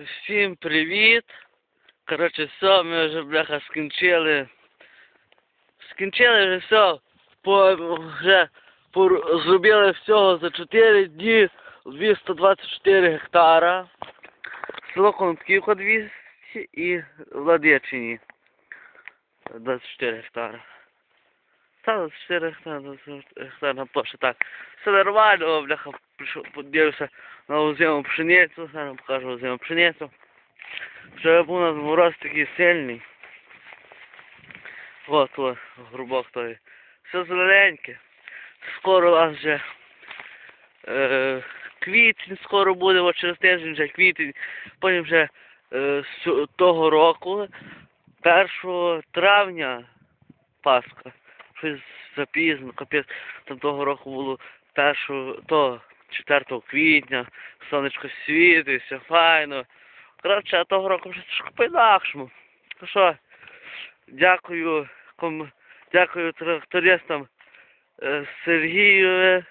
Всім привіт. Коротше, все, ми вже бляха скінчили. Скінчили вже все. По, вже по, зробили всього за 4 дні 224 гектара. Село Конківка 200 і Владичині 24 гектара. Та 24 гектара, 24 гектара на площі, так. Все нормально, бляха, прийшов, подивився на озиму пшеницю, зараз покажу озиму пшеницю. Вже був у нас мороз такий сильний. От, от, грубок той. Все зелененьке. Скоро у нас вже е, квітень скоро буде, от через тиждень вже квітень. Потім вже е, з того року, 1 травня, Пасха. Щось запізно, капець. Там того року було 1, то 4 квітня, сонечко світить, все файно. Коротше, а того року вже трошки по-інакшому. То що, дякую, ком... дякую трактористам е, Сергієві,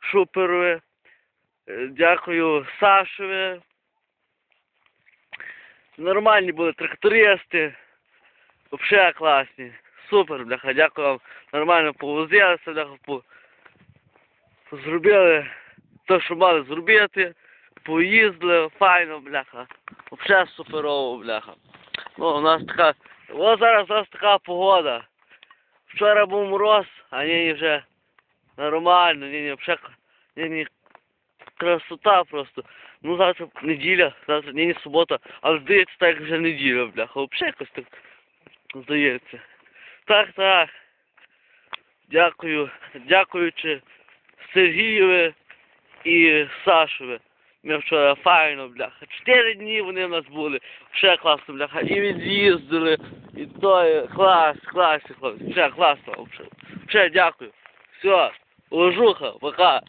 Шуперові, е, дякую Сашові. Нормальні були трактористи. Взагалі класні. Супер, бляха, дякую вам. Нормально повозилися, бляха, по... зробили те, що мали зробити. Поїздили, файно, бляха. Взагалі суперово, бляха. Ну, у нас така. О, зараз у нас така погода. Вчора був мороз, а нині вже нормально, нині взагалі нині красота просто. Ну завтра неділя, завтра нині субота, але здається так вже неділя, бляха. Взагалі якось так здається. Так, так. Дякую. Дякуючи Сергієві і Сашові. Ми вчора файно, бляха. Чотири дні вони в нас були. Ще класно, бляха. І від'їздили, і то клас, клас, хлопці. Ще класно. Ще дякую. Все, ложуха, пока.